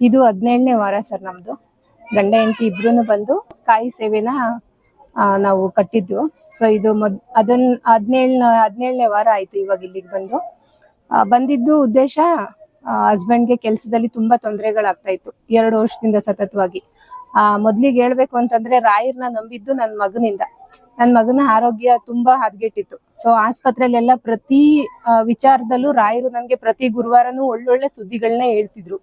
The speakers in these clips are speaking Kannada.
ಇದು ಹದಿನೇಳನೇ ವಾರ ಸರ್ ನಮ್ದು. ಗಂಡ, ಹೆಂಡತಿ ಇಬ್ರು ಬಂದು ಕಾಯಿ ಸೇವೆನ ನಾವು ಕಟ್ಟಿದ್ದು ಸೊ ಇದು ಮೊದ್, ಅದನ್ ಹದಿನೇಳನ, ಹದಿನೇಳನೇ ವಾರ ಆಯ್ತು ಇವಾಗ ಇಲ್ಲಿಗೆ ಬಂದು. ಬಂದಿದ್ದು ಉದ್ದೇಶ ಹಸ್ಬೆಂಡ್ಗೆ ಕೆಲಸದಲ್ಲಿ ತುಂಬಾ ತೊಂದರೆಗಳಾಗ್ತಾ ಇತ್ತು. ಎರಡು ವರ್ಷದಿಂದ ಸತತವಾಗಿ. ಆ, ಮೊದ್ಲಿಗೆ ಹೇಳ್ಬೇಕು ಅಂತಂದ್ರೆ ರಾಯರ್ನ ನಂಬಿದ್ದು ನನ್ನ ಮಗನಿಂದ. ನನ್ನ ಮಗನ ಆರೋಗ್ಯ ತುಂಬಾ ಹದಗೆಟ್ಟಿತ್ತು. ಸೊ ಆಸ್ಪತ್ರೆಲೆಲ್ಲ ಪ್ರತಿ ವಿಚಾರದಲ್ಲೂ ರಾಯರು ನನ್ಗೆ ಪ್ರತಿ ಗುರುವಾರನೂ ಒಳ್ಳೊಳ್ಳೆ ಸುದ್ದಿಗಳನ್ನ ಹೇಳ್ತಿದ್ರು.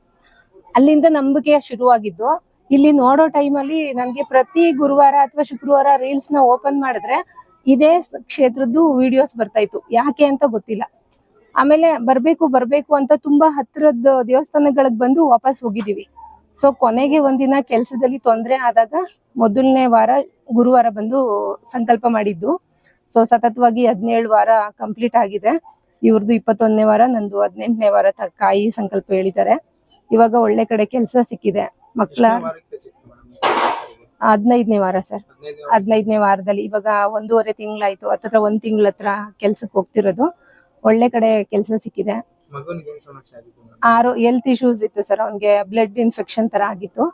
ಅಲ್ಲಿಂದ ನಂಬಿಕೆ ಶುರುವಾಗಿದ್ದು, ಇಲ್ಲಿ ನೋಡೋ ಟೈಮಲ್ಲಿ ನನಗೆ ಪ್ರತಿ ಗುರುವಾರ ಅಥವಾ ಶುಕ್ರವಾರ ರೀಲ್ಸ್ನ ಓಪನ್ ಮಾಡಿದ್ರೆ ಇದೇ ಕ್ಷೇತ್ರದ್ದು ವಿಡಿಯೋಸ್ ಬರ್ತಾ ಇತ್ತು. ಯಾಕೆ ಅಂತ ಗೊತ್ತಿಲ್ಲ. ಆಮೇಲೆ ಬರ್ಬೇಕು ಬರ್ಬೇಕು ಅಂತ ತುಂಬಾ ಹತ್ತಿರದ ದೇವಸ್ಥಾನಗಳಿಗೆ ಬಂದು ವಾಪಸ್ ಹೋಗಿದೀವಿ ಸೊ, ಕೊನೆಗೆ ಒಂದಿನ ಕೆಲಸದಲ್ಲಿ ತೊಂದರೆ ಆದಾಗ ಮೊದಲನೇ ವಾರ ಗುರುವಾರ ಬಂದು ಸಂಕಲ್ಪ ಮಾಡಿದ್ದು. ಸೊ, ಸತತವಾಗಿ ಹದಿನೇಳು ವಾರ ಕಂಪ್ಲೀಟ್ ಆಗಿದೆ. ಇವ್ರದ್ದು ಇಪ್ಪತ್ತೊಂದನೇ ವಾರ, ನಂದು ಹದಿನೆಂಟನೇ ವಾರ ಕಾಯಿ ಸಂಕಲ್ಪ ಹೇಳಿದ್ದಾರೆ. ಇವಾಗ ಒಳ್ಳೆ ಕಡೆ ಕೆಲಸ ಸಿಕ್ಕಿದೆ. ಮಕ್ಕಳ ಹದಿನೈದನೇ ವಾರ ಸರ್. ಹದಿನೈದನೇ ವಾರದಲ್ಲಿ ಇವಾಗ ಒಂದೂವರೆ ತಿಂಗಳಾಯ್ತು. ಹತ್ತತ್ರ ಒಂದ್ ತಿಂಗಳ ಹತ್ರ ಕೆಲ್ಸಕ್ಕೆ ಹೋಗ್ತಿರೋದು. ಒಳ್ಳೆ ಕಡೆ ಕೆಲಸ ಸಿಕ್ಕಿದೆ. ಆರು ಹೆಲ್ತ್ ಇಶ್ಯೂಸ್ ಇತ್ತು ಸರ್. ಅವ್ನಿಗೆ ಬ್ಲಡ್ ಇನ್ಫೆಕ್ಷನ್ ತರ ಆಗಿತ್ತು.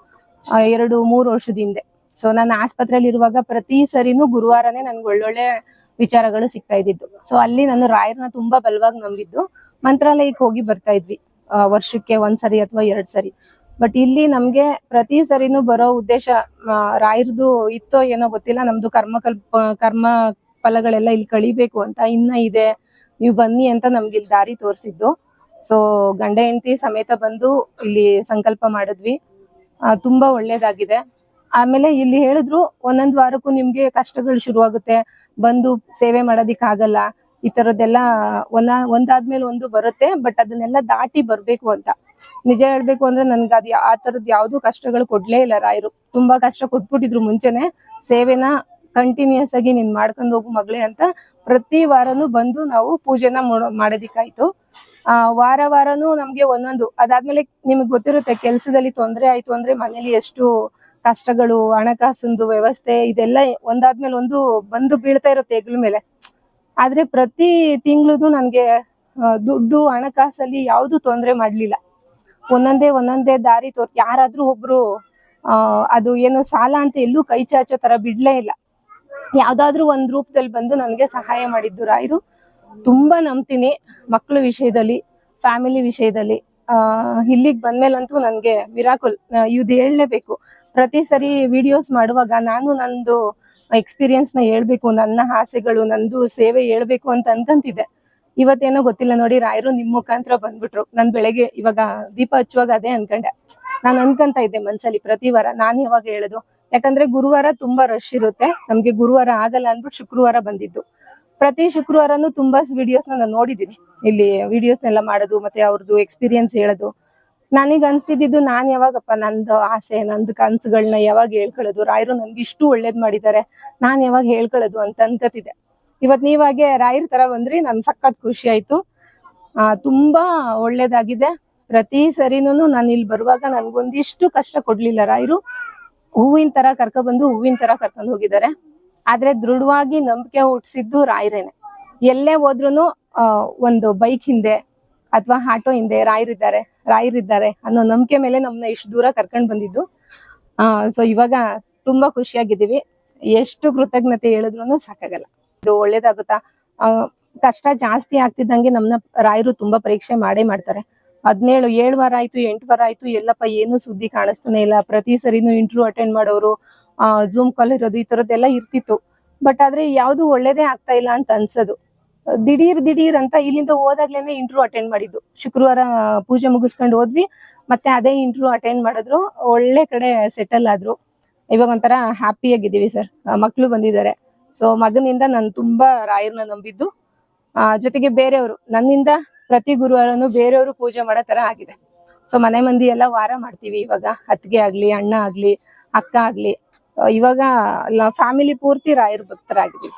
ಎರಡು ಮೂರು ವರ್ಷದ ಹಿಂದೆ. ಸೊ ನಾನು ಆಸ್ಪತ್ರೆಯಲ್ಲಿ ಇರುವಾಗ ಪ್ರತಿ ಸರಿನೂ ಗುರುವಾರನೇ ನನ್ಗೆ ಒಳ್ಳೊಳ್ಳೆ ವಿಚಾರಗಳು ಸಿಗ್ತಾ ಇದ್ದಿದ್ದು. ಸೊ ಅಲ್ಲಿ ನಾನು ರಾಯರ್ನ ತುಂಬಾ ಬಲವಾಗಿ ನಂಬಿದ್ದು. ಮಂತ್ರಾಲಯಕ್ಕೆ ಹೋಗಿ ಬರ್ತಾ ಇದ್ವಿ. ವರ್ಷಕ್ಕೆ ಒಂದ್ಸರಿ ಅಥವಾ ಎರಡ್ ಸರಿ. ಬಟ್ ಇಲ್ಲಿ ನಮ್ಗೆ ಪ್ರತಿ ಸರಿನೂ ಬರೋ ಉದ್ದೇಶ ರಾಯರ್ದು ಇತ್ತೋ ಏನೋ ಗೊತ್ತಿಲ್ಲ, ನಮ್ದು ಕರ್ಮ ಕಲ್ಪ, ಕರ್ಮ ಫಲಗಳೆಲ್ಲ ಇಲ್ಲಿ ಕಳಿಬೇಕು ಅಂತ ಇನ್ನ ಇದೆ. ನೀವು ಬನ್ನಿ ಅಂತ ನಮ್ಗೆ ಇಲ್ಲಿ ದಾರಿ ತೋರಿಸಿದ್ದು. ಸೊ ಗಂಡ ಹೆಂಡತಿ ಸಮೇತ ಬಂದು ಇಲ್ಲಿ ಸಂಕಲ್ಪ ಮಾಡಿದ್ವಿ. ತುಂಬಾ ಒಳ್ಳೇದಾಗಿದೆ. ಆಮೇಲೆ ಇಲ್ಲಿ ಹೇಳಿದ್ರು, ಒಂದೊಂದು ವಾರಕ್ಕೂ ನಿಮ್ಗೆ ಕಷ್ಟಗಳು ಶುರುವಾಗುತ್ತೆ. ಬಂದು ಸೇವೆ ಮಾಡೋದಿಕ್ ಆಗಲ್ಲ ಈ ತರದ್ದೆಲ್ಲ ಒಂದ, ಒಂದಾದ್ಮೇಲೆ ಒಂದು ಬರುತ್ತೆ ಬಟ್ ಅದನ್ನೆಲ್ಲ ದಾಟಿ ಬರ್ಬೇಕು ಅಂತ. ನಿಜ ಹೇಳ್ಬೇಕು ಅಂದ್ರೆ ನನ್ಗೆ ಅದ್ ಆ ತರದ್ ಯಾವ್ದು ಕಷ್ಟಗಳು ಕೊಡ್ಲೇ ಇಲ್ಲ ರಾಯರು. ತುಂಬಾ ಕಷ್ಟ ಕೊಟ್ಬಿಟ್ಟಿದ್ರು ಮುಂಚೆನೆ. ಸೇವೆನ ಕಂಟಿನ್ಯೂಸ್ ಆಗಿ ನೀನ್ ಮಾಡ್ಕೊಂಡು ಹೋಗು ಮಗಳೇ ಅಂತ ಪ್ರತಿ ವಾರನೂ ಬಂದು ನಾವು ಪೂಜೆನ ಮಾಡೋ- ಮಾಡೋದಿಕ್ಕಾಯ್ತು. ಆ, ವಾರ ವಾರನೂ ನಮ್ಗೆ ಒಂದೊಂದು, ಅದಾದ್ಮೇಲೆ ನಿಮಗೆ ಗೊತ್ತಿರುತ್ತೆ ಕೆಲಸದಲ್ಲಿ ತೊಂದರೆ ಆಯ್ತು ಅಂದ್ರೆ ಮನೇಲಿ ಎಷ್ಟು ಕಷ್ಟಗಳು, ಹಣಕಾಸಿಂದು ವ್ಯವಸ್ಥೆ, ಇದೆಲ್ಲ ಒಂದಾದ್ಮೇಲೆ ಒಂದು ಬಂದು ಬೀಳ್ತಾ ಇರುತ್ತೆ ಹೆಗ್ಲ ಮೇಲೆ. ಆದ್ರೆ ಪ್ರತಿ ತಿಂಗಳದು ನನ್ಗೆ ದುಡ್ಡು, ಹಣಕಾಸಲ್ಲಿ ಯಾವುದು ತೊಂದರೆ ಮಾಡ್ಲಿಲ್ಲ. ಒಂದೊಂದೇ ಒಂದೊಂದೇ ದಾರಿ ತೋರ್, ಯಾರಾದ್ರೂ ಒಬ್ರು ಅದು ಏನು ಸಾಲ ಅಂತ ಎಲ್ಲೂ ಕೈ ಚಾಚೋ ತರ ಬಿಡ್ಲೇ ಇಲ್ಲ. ಯಾವ್ದಾದ್ರು ಒಂದ್ ರೂಪದಲ್ಲಿ ಬಂದು ನನ್ಗೆ ಸಹಾಯ ಮಾಡಿದ್ದು ರಾಯರು. ತುಂಬಾ ನಂಬ್ತೀನಿ ಮಕ್ಕಳ ವಿಷಯದಲ್ಲಿ, ಫ್ಯಾಮಿಲಿ ವಿಷಯದಲ್ಲಿ. ಆ, ಇಲ್ಲಿಗ್ ಬಂದ್ಮೇಲಂತೂ ನನ್ಗೆ ವಿರಾಕುಲ್ ಇದು ಹೇಳಲೇಬೇಕು. ಪ್ರತಿ ಸರಿ ವಿಡಿಯೋಸ್ ಮಾಡುವಾಗ ನಾನು ನಂದು ಎಕ್ಸ್ಪೀರಿಯನ್ಸ್ನ ಹೇಳ್ಬೇಕು, ನನ್ನ ಆಸೆಗಳು, ನಂದು ಸೇವೆ ಹೇಳ್ಬೇಕು ಅಂತ ಅನ್ಕಂತಿದ್ದೆ. ಇವತ್ತೇನೋ ಗೊತ್ತಿಲ್ಲ ನೋಡಿ, ರಾಯರು ನಿಮ್ ಮುಖಾಂತರ ಬಂದ್ಬಿಟ್ರು. ನನ್ ಬೆಳಗ್ಗೆ ಇವಾಗ ದೀಪ ಹಚ್ಚುವಾಗ ಅದೇ ಅನ್ಕೊಂಡೆ. ನಾನು ಅನ್ಕಂತ ಇದ್ದೆ ಮನ್ಸಲ್ಲಿ ಪ್ರತಿ ವಾರ, ನಾನ್ ಇವಾಗ ಹೇಳೋದು? ಯಾಕಂದ್ರೆ ಗುರುವಾರ ತುಂಬಾ ರಶ್ ಇರುತ್ತೆ. ನಮ್ಗೆ ಗುರುವಾರ ಆಗಲ್ಲ ಅಂದ್ಬಿಟ್ಟು ಶುಕ್ರವಾರ ಬಂದಿದ್ದು. ಪ್ರತಿ ಶುಕ್ರವಾರನು ತುಂಬಾ ವಿಡಿಯೋಸ್ ನಾನು ನೋಡಿದೀನಿ ಇಲ್ಲಿ ವಿಡಿಯೋಸ್ ಎಲ್ಲ ಮಾಡೋದು, ಮತ್ತೆ ಅವ್ರದ್ದು ಎಕ್ಸ್ಪೀರಿಯನ್ಸ್ ಹೇಳೋದು. ನನಗೆ ಅನ್ಸಿದ್ದು ನಾನ್ ಯಾವಾಗಪ್ಪ ನಂದು ಆಸೆ, ನಂದು ಕನ್ಸುಗಳನ್ನ ಯಾವಾಗ ಹೇಳ್ಕೊಳ್ಳೋದು? ರಾಯರು ನನ್ಗೆ ಇಷ್ಟು ಒಳ್ಳೇದ್ ಮಾಡಿದ್ದಾರೆ ನಾನ್ ಯಾವಾಗ ಹೇಳ್ಕೊಳ್ಳೋದು ಅಂತ ಅನ್ಕತಿದೆ ಇವತ್ ನೀವಾಗೆ ರಾಯರ್ ತರ ಬಂದ್ರಿ ನನ್ ಸಖತ್ ಖುಷಿ ಆಯ್ತು. ಆ, ತುಂಬಾ ಒಳ್ಳೇದಾಗಿದೆ. ಪ್ರತಿ ಸರಿನೂ ನಾನು ಇಲ್ಲಿ ಬರುವಾಗ ನನ್ಗೊಂದಿಷ್ಟು ಕಷ್ಟ ಕೊಡ್ಲಿಲ್ಲ ರಾಯರು. ಹೂವಿನ ತರ ಕರ್ಕೊಂಡ್ ಬಂದು ಹೂವಿನ ತರ ಕರ್ಕೊಂಡ್ ಹೋಗಿದ್ದಾರೆ. ಆದ್ರೆ ದೃಢವಾಗಿ ನಂಬಿಕೆ ಹುಟ್ಟಿಸಿದ್ದು ರಾಯರೇನೆ. ಎಲ್ಲೇ ಹೋದ್ರು ಒಂದು ಬೈಕ್ ಹಿಂದೆ ಅಥವಾ ಆಟೋ ಹಿಂದೆ ರಾಯರಿದ್ದಾರೆ. ರಾಯರಿದ್ದಾರೆ ಅನ್ನೋ ನಂಬಿಕೆ ಮೇಲೆ ನಮ್ಮನ್ನ ಇಷ್ಟು ದೂರ ಕರ್ಕೊಂಡ್ ಬಂದಿದ್ದು. ಆ ಸೊ ಇವಾಗ ತುಂಬಾ ಖುಷಿಯಾಗಿದ್ದೀವಿ. ಎಷ್ಟು ಕೃತಜ್ಞತೆ ಹೇಳಿದ್ರು ಸಾಕಾಗಲ್ಲ. ಇದು ಒಳ್ಳೇದಾಗುತ್ತಾ? ಕಷ್ಟ ಜಾಸ್ತಿ ಆಗ್ತಿದ್ದಂಗೆ ನಮ್ನ ರಾಯರು ತುಂಬಾ ಪರೀಕ್ಷೆ ಮಾಡೇ ಮಾಡ್ತಾರೆ. ಹದಿನೇಳು, ಏಳು ವಾರ ಆಯ್ತು, ಎಂಟು ವಾರ ಆಯ್ತು, ಎಲ್ಲಪ್ಪ ಏನು ಸುದ್ದಿ ಕಾಣಿಸ್ತಾನೆ ಇಲ್ಲ. ಪ್ರತಿ ಸರಿನೂ ಇಂಟರ್ವ್ಯೂ ಅಟೆಂಡ್ ಮಾಡೋರು ಜೂಮ್ ಕಾಲ್ ಇರೋದು ಈ ತರದ್ದೆಲ್ಲ ಇರ್ತಿತ್ತು. ಬಟ್ ಆದ್ರೆ ಯಾವ್ದು ಒಳ್ಳೇದೇ ಆಗ್ತಾ ಇಲ್ಲ ಅಂತ ಅನ್ಸೋದು. ದಿಢೀರ್ ದಿಢೀರ್ ಅಂತ ಇಲ್ಲಿಂದ ಹೋದಾಗ್ಲೇನೆ ಇಂಟರ್ವ್ಯೂ ಅಟೆಂಡ್ ಮಾಡಿದ್ದು. ಶುಕ್ರವಾರ ಪೂಜೆ ಮುಗಿಸ್ಕೊಂಡು ಹೋದ್ವಿ. ಮತ್ತೆ ಅದೇ ಇಂಟರ್ವ್ಯೂ ಅಟೆಂಡ್ ಮಾಡಿದ್ರು. ಒಳ್ಳೆ ಕಡೆ ಸೆಟಲ್ ಆದ್ರು. ಇವಾಗ ಒಂಥರ ಹ್ಯಾಪಿ ಆಗಿದ್ದೀವಿ ಸರ್ ಮಕ್ಕಳು ಬಂದಿದ್ದಾರೆ. ಸೊ ಮಗನಿಂದ ನಾನು ತುಂಬಾ ರಾಯರ್ನ ನಂಬಿದ್ದು. ಜೊತೆಗೆ ಬೇರೆಯವರು. ನನ್ನಿಂದ ಪ್ರತಿ ಗುರುವಾರನು ಬೇರೆಯವರು ಪೂಜೆ ಮಾಡೋ ತರ ಆಗಿದೆ. ಸೊ ಮನೆ ಮಂದಿ ಎಲ್ಲ ವಾರ ಮಾಡ್ತೀವಿ ಇವಾಗ. ಅತ್ತಿಗೆ ಆಗ್ಲಿ, ಅಣ್ಣ ಆಗ್ಲಿ, ಅಕ್ಕ ಆಗ್ಲಿ. ಇವಾಗ ಫ್ಯಾಮಿಲಿ ಪೂರ್ತಿ ರಾಯರ್ ಭಕ್ತರಾಗಿದ್ದೀವಿ.